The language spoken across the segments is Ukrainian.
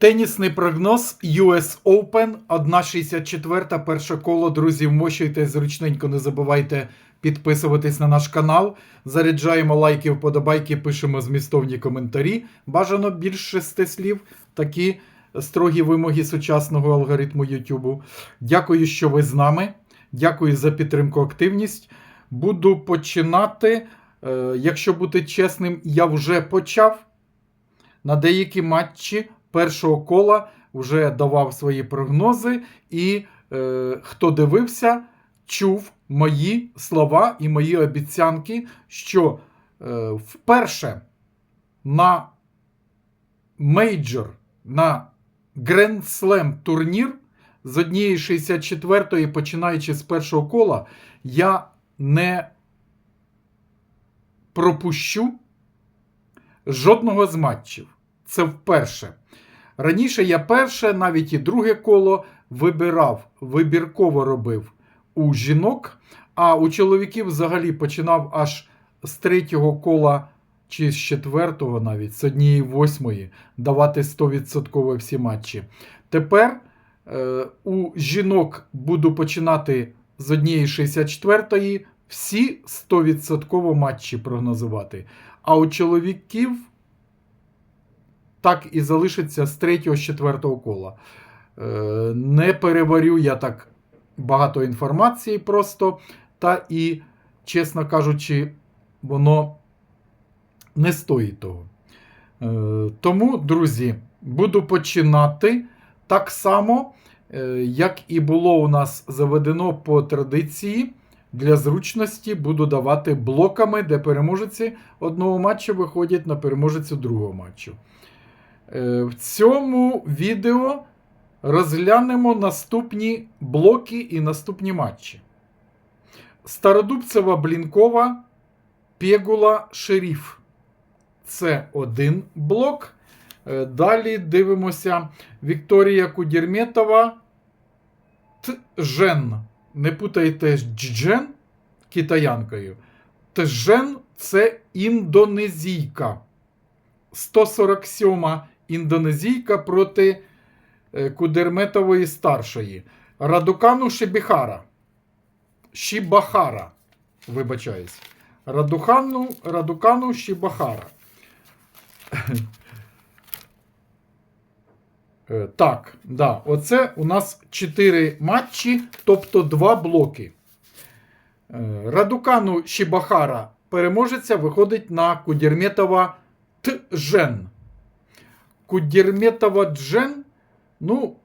Тенісний прогноз US Open 1.64 перше коло. Друзі, вмощуйтесь зручненько, не забувайте підписуватись на наш канал. Заряджаємо лайки, вподобайки, пишемо змістовні коментарі. Бажано більш шести слів. Такі строгі вимоги сучасного алгоритму YouTube. Дякую, що ви з нами. Дякую за підтримку, активність. Буду починати. Е, Якщо бути чесним, я вже почав. На деякі матчі першого кола вже давав свої прогнози, і е, хто дивився, чув мої слова і мої обіцянки, що е, вперше на мейджор, на Grand Slam турнір з однієї 64-ї, починаючи з першого кола, я не пропущу жодного з матчів. Це вперше. Раніше я перше, навіть і друге коло вибирав, вибірково робив у жінок, а у чоловіків взагалі починав аж з третього кола чи з четвертого, навіть з однієї восьмої давати 100% всі матчі. Тепер е, у жінок буду починати з однієї 64-ї всі 100% матчі прогнозувати. А у чоловіків так і залишиться з 3 з 4 кола. Е, Не переварю я так багато інформації просто, та і, чесно кажучи, воно не стоїть того. Е, Тому, друзі, буду починати так само, е, як і було у нас заведено по традиції. Для зручності буду давати блоками, де переможеці одного матчу виходять на переможецю другого матчу. Е, В цьому відео розглянемо наступні блоки і наступні матчі. Стародубцева Блінкова, Пєгула Шеріф. Це один блок. Е, Далі дивимося Вікторія Кудірметова. Тжен. Не путайте Джен китаянкою. Тжен це індонезійка. 147 індонезійка проти е, Кудерметової старшої. Радукану Шибіхара. Шібахара. Вибачаюсь. Радухану, Радукану Шібахара. Е, Так, да, оце у нас 4 матчі, тобто 2 блоки. Е, Радукану Шібахара переможеця виходить на Кудірметова Тжен. Кудірметова Джен. Ну,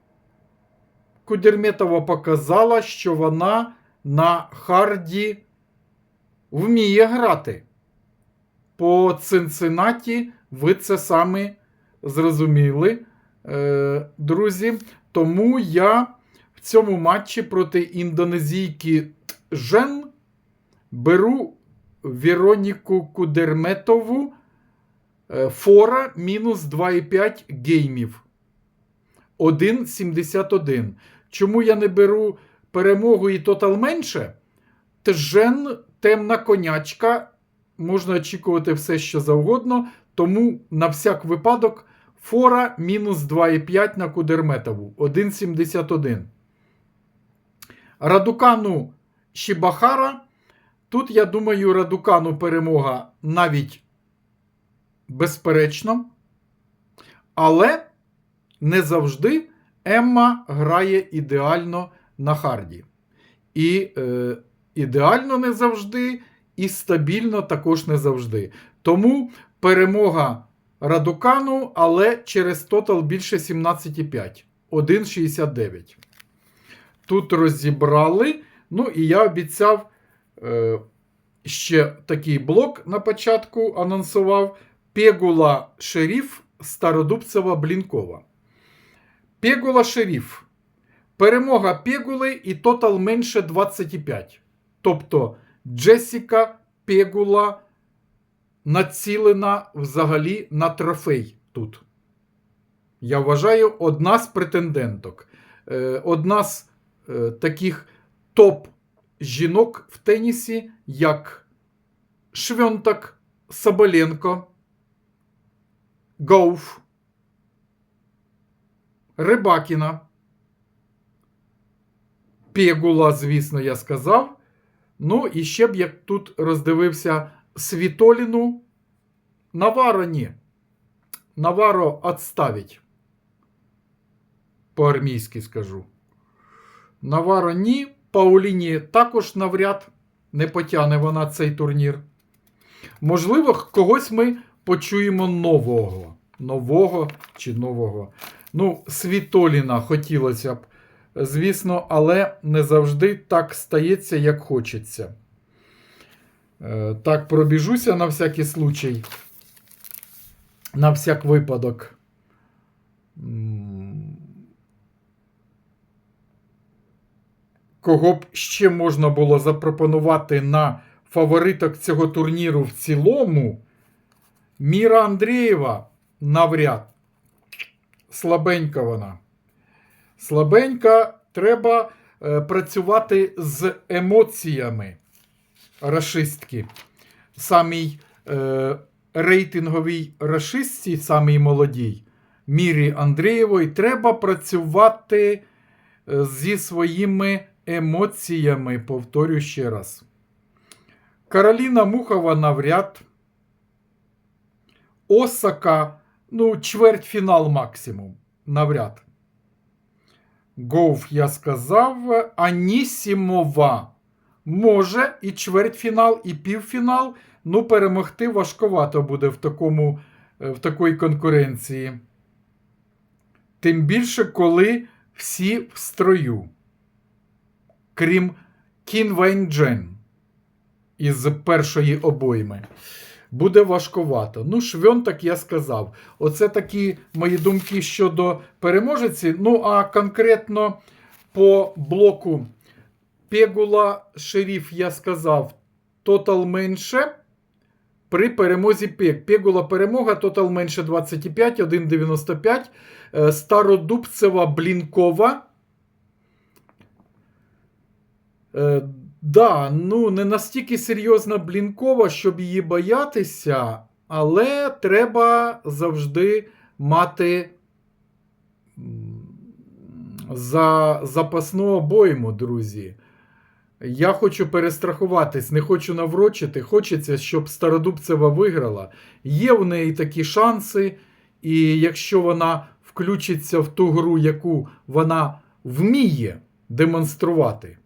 Кудірметова показала, що вона на харді вміє грати. По Цинциннаті ви це самі зрозуміли, е, друзі. Тому я в цьому матчі проти індонезійки Жен беру Вероніку Кудерметову фора мінус 2,5 геймів. 1,71. Чому я не беру перемогу і тотал менше? Тжен темна конячка. Можна очікувати все, що завгодно. Тому на всяк випадок фора мінус 2,5 на Кудерметову 1,71. Радукану Шібахара. Тут, я думаю, Радукану перемога навіть безперечно. Але не завжди Емма грає ідеально на харді. І е, ідеально не завжди, і стабільно також не завжди. Тому перемога Радукану, але через тотал більше 17,5. 1,69. Тут розібрали. Ну, і я обіцяв е, ще такий блок на початку анонсував. Пегула Шеріф Стародубцева Блінкова. Пегула Шеріф. Перемога Пегули і тотал менше 25. Тобто Джесіка Пегула націлена взагалі на трофей тут. Я вважаю, одна з претенденток. Е, Одна з е, таких топ жінок в тенісі, як Швьонтак, Соболенко, Гоуф. Рибакіна. Пегула, звісно, я сказав. Ну, і ще б як тут роздивився Світоліну. Наваро ні. Наваро отставить. По-армійськи скажу. Наваро ні. Пауліні також навряд не потягне вона цей турнір. Можливо, когось ми почуємо нового. Нового чи нового. Ну, Світоліна хотілося б, звісно, але не завжди так стається, як хочеться. Е, Так, пробіжуся на всякий случай. На всяк випадок. Кого б ще можна було запропонувати на фавориток цього турніру в цілому? Міра Андрієва навряд. Слабенька вона. Слабенька треба е, працювати з емоціями рашистки. Самій е, рейтинговій рашистці, самій молодій Мірі Андрієвої, треба працювати е, зі своїми емоціями, повторю ще раз. Кароліна Мухова навряд. Осака, ну, чвертьфінал максимум. Навряд. Гоуф я сказав. Анісімова. Може і чвертьфінал, і півфінал. Ну, перемогти важковато буде в, такому, е, в такій конкуренції. Тим більше, коли всі в строю. Крім Кін Вейн Джен із першої обойми. Буде важковато. Ну, швьон, так я сказав. Оце такі мої думки щодо переможеці. Ну, а конкретно по блоку Пегула Шеріф я сказав тотал менше. При перемозі Пег. Пегула перемога, тотал менше 25, 1,95. Е, Стародубцева Блінкова. Да, ну не настільки серйозна Блінкова, щоб її боятися, але треба завжди мати за запасну обойму, друзі. Я хочу перестрахуватись, не хочу наврочити. Хочеться, щоб Стародубцева виграла. Є в неї такі шанси, і якщо вона включиться в ту гру, яку вона вміє демонструвати,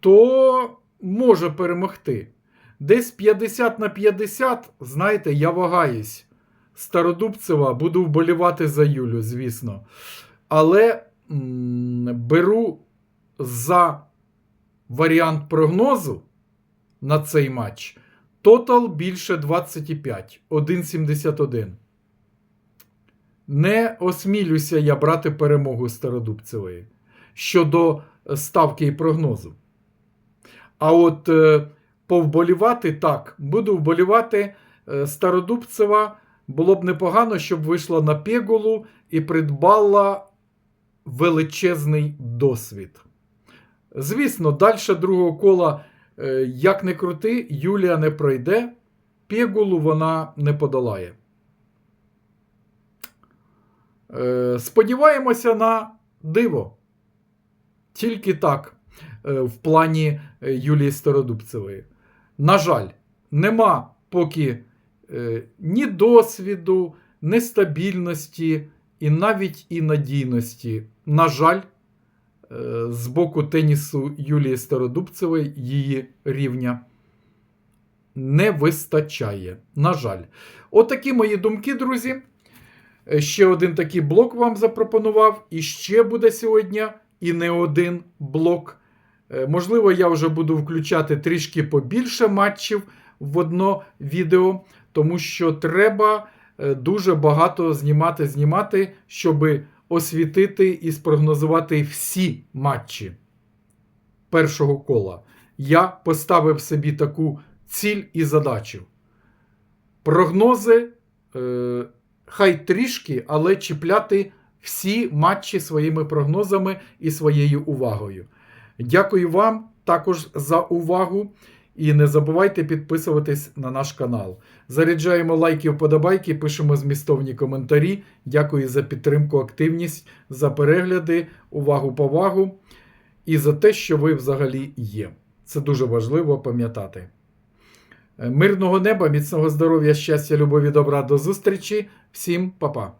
то може перемогти. Десь 50 на 50, знаєте, я вагаюсь. Стародубцева буду вболівати за Юлю, звісно. Але м, беру за варіант прогнозу на цей матч. Тотал більше 25, 1,71. Не осмілюся я брати перемогу Стародубцевої щодо ставки і прогнозу. А от е, повболівати так, буду вболівати е, Стародубцева. Було б непогано, щоб вийшла на Пегулу і придбала величезний досвід. Звісно, далі другого кола, е, як не крути, Юлія не пройде, Пегулу вона не подолає. Сподіваємося на диво. Тільки так, в плані е, Юлії Стародубцевої. На жаль, нема поки е, ні досвіду, ні стабільності, і навіть і надійності. На жаль, е, з боку тенісу Юлії Стародубцевої її рівня не вистачає. На жаль. Отакі мої думки, друзі. Е, Ще один такий блок вам запропонував. І ще буде сьогодні і не один блок. Е, Можливо, я вже буду включати трішки побільше матчів в одно відео, тому що треба е, дуже багато знімати, знімати, щоб освітити і спрогнозувати всі матчі першого кола. Я поставив собі таку ціль і задачу. Прогнози, е, хай трішки, але чіпляти всі матчі своїми прогнозами і своєю увагою. Дякую вам також за увагу. І не забувайте підписуватись на наш канал. Заряджаємо лайки, вподобайки, пишемо змістовні коментарі. Дякую за підтримку, активність, за перегляди, увагу, повагу і за те, що ви взагалі є. Це дуже важливо пам'ятати. Мирного неба, міцного здоров'я, щастя, любові, добра, до зустрічі. Всім па-па.